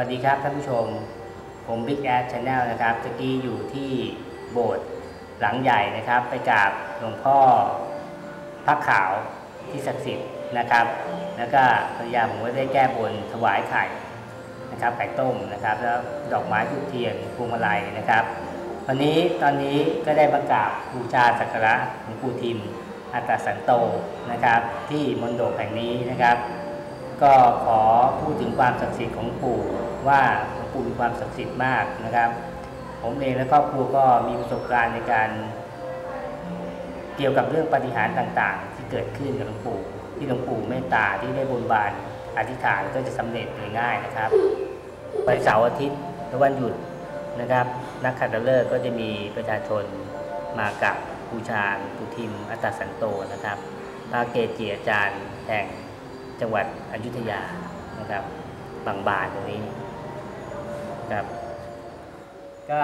วัสดีครับท่านผู้ชม ผม Big Ad Channel นะครับตะกี้อยู่ที่โบสถ์หลังใหญ่นะครับ ไปกราบหลวงพ่อพระขาวที่ศักดิ์สิทธิ์นะครับ แล้วก็ภรรยาผมก็ได้แก้บนถวายไข่นะครับไข่ต้มนะครับ แล้วดอกไม้ทูบเทียนพวงมาลัยนะครับ วันนี้ตอนนี้ก็ได้ประกราบบูชาสักการะหลวงปู่ทิมอัตตสันโตนะครับ ที่มณฑปแห่งนี้นะครับ ก็ขอพูดถึงความศักดิ์สิทธิ์ของปู่ว่าหลวงปู่มีความศักดิ์สิทธิ์มากนะครับ ผมเองและครอบครัวก็มีประสบการณ์ในการ เกี่ยวกับเรื่องปฏิหารต่างๆ ที่เกิดขึ้นกับหลวงปู่ที่หลวงปู่เมตตาที่ได้บนบานอธิษฐานก็จะสำเร็จโดยง่ายนะครับวันเสาร์อาทิตย์และวันหยุดนะครับ นักขัตฤกษ์ก็จะมีประชาชนมากับบูชาปุทิมอัตสันโตนะครับพระเกจิอาจารย์แห่ง จังหวัดอยุธยานะครับบางบานตรงนี้ครับ ก็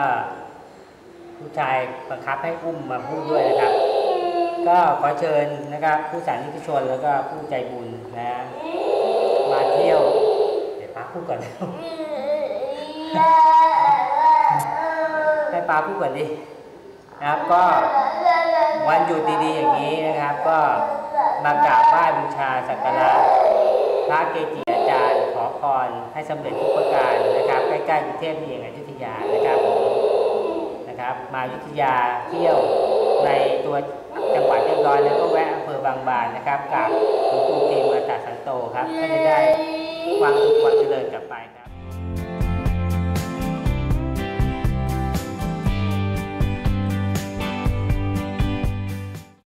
ผู้ชายบังคับให้อุ้มมาพูดด้วยนะครับ ก็ขอเชิญนะครับ ผู้สานิกชนแล้วก็ผู้ใจบุญนะมาเที่ยว เดี๋ยวป้าพูดก่อนให้ป้าพูดก่อนดินะครับก็วันหยุดดีๆอย่างนี้นะครับ ก็มากราบ บูชาสักการะพระเกจิอาจารย์ ขอพรให้สำเร็จทุกประการนะครับ ใกล้ๆกรุงเทพนี่เองอยุธยานะครับผมนะครับ มาอยุธยาเที่ยวในตัวจังหวัดเรียบร้อยแล้วก็แวะอำเภอบางบานนะครับกับหลวงปู่ทิมอัตาสันโตครับท่านจะได้ความสุขความเจริญกลับไปครับ